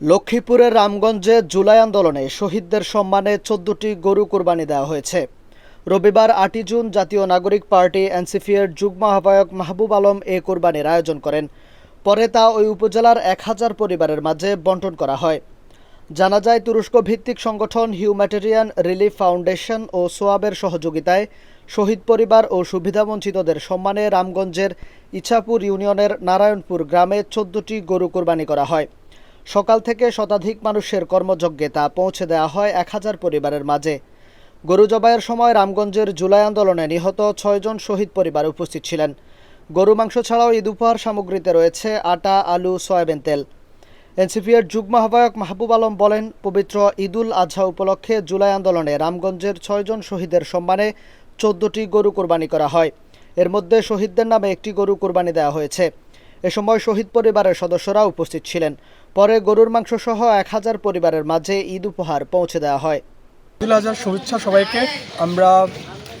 লক্ষ্মীপুরের রামগঞ্জে জুলাই আন্দোলনে শহীদদের সম্মানে চোদ্দটি গরু কোরবানি দেওয়া হয়েছে। রবিবার আটই জুন জাতীয় নাগরিক পার্টি এনসিপির যুগ্ম আহ্বায়ক মাহবুব আলম এ কোরবানির আয়োজন করেন। পরে তা ওই উপজেলার এক হাজার পরিবারের মাঝে বন্টন করা হয়। জানা যায়, তুরস্ক ভিত্তিক সংগঠন হিউম্যাটেরিয়ান রিলিফ ফাউন্ডেশন ও সোয়াবের সহযোগিতায় শহীদ পরিবার ও সুবিধাবঞ্চিতদের সম্মানে রামগঞ্জের ইছাপুর ইউনিয়নের নারায়ণপুর গ্রামে চোদ্দটি গরু কোরবানি করা হয়। সকাল থেকে শতাধিক মানুষের কর্মযজ্ঞে তা পৌঁছে দেওয়া হয় এক হাজার পরিবারের মাঝে। গরু জবাইয়ের সময় রামগঞ্জের জুলাই আন্দোলনে নিহত ছয়জন শহীদ পরিবার উপস্থিত ছিলেন। গরু মাংস ছাড়াও ঈদ উপহার সামগ্রীতে রয়েছে আটা, আলু, সয়াবিন তেল। এনসিপির যুগ্ম আহ্বায়ক মাহবুব আলম বলেন, পবিত্র ঈদুল আজহা উপলক্ষে জুলাই আন্দোলনে রামগঞ্জের ছয়জন শহীদের সম্মানে চোদ্দটি গরু কোরবানি করা হয়। এর মধ্যে শহীদদের নামে একটি গরু কোরবানি দেওয়া হয়েছে। এ সময় শহীদ পরিবারের সদস্যরা উপস্থিত ছিলেন। পরে গরুর মাংস সহ এক হাজার পরিবারের মাঝে ঈদ উপহার পৌঁছে দেওয়া হয়। ঈদুল আজহার শুভেচ্ছা সবাইকে। আমরা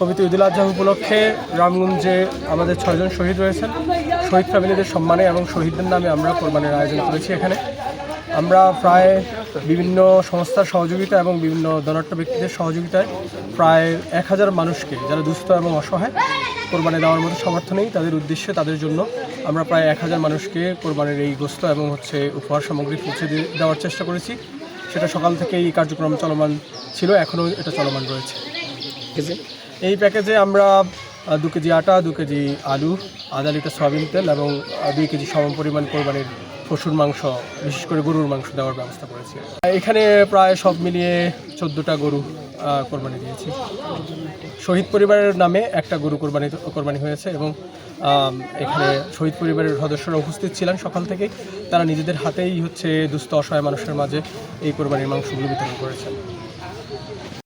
পবিত্র ঈদুল আজহা উপলক্ষে রামগঞ্জে আমাদের ছয়জন শহীদ রয়েছেন। শহীদ ফ্যামিলিদের সম্মানে এবং শহীদদের নামে আমরা কোরবানির আয়োজন করেছি এখানে। আমরা প্রায় বিভিন্ন সংস্থার সহযোগিতা এবং বিভিন্ন ধনাঢ্য ব্যক্তিদের সহযোগিতায় প্রায় এক হাজার মানুষকে যারা দুস্থ এবং অসহায় কোরবানি দেওয়ার মতো সামর্থ্য নেই তাদের উদ্দেশ্যে তাদের জন্য আমরা প্রায় এক হাজার মানুষকে কোরবানির এই গোস্ত এবং হচ্ছে উপহার সামগ্রী পৌঁছে দিয়ে- দেওয়ার চেষ্টা করেছি। সেটা সকাল থেকেই এই কার্যক্রম চলমান ছিল এখনও এটা চলমান রয়েছে। এই প্যাকেজে আমরা দু কেজি আটা দু কেজি আলু আধা লিটার সয়াবিন তেল এবং দুই কেজি সম পরিমাণ কোরবানির পশুর মাংস, বিশেষ করে গরুর মাংস দেওয়ার ব্যবস্থা করেছি। এখানে প্রায় সব মিলিয়ে চোদ্দোটা গরু কোরবানি দিয়েছি। শহীদ পরিবারের নামে একটা গরু কোরবানি কোরবানি হয়েছে এবং এখানে শহীদ পরিবারের সদস্যরা উপস্থিত ছিলেন সকাল থেকে তারা নিজেদের হাতেই হচ্ছে দুস্থ, অসহায় মানুষের মাঝে এই কোরবানির মাংসগুলো বিতরণ করেছেন।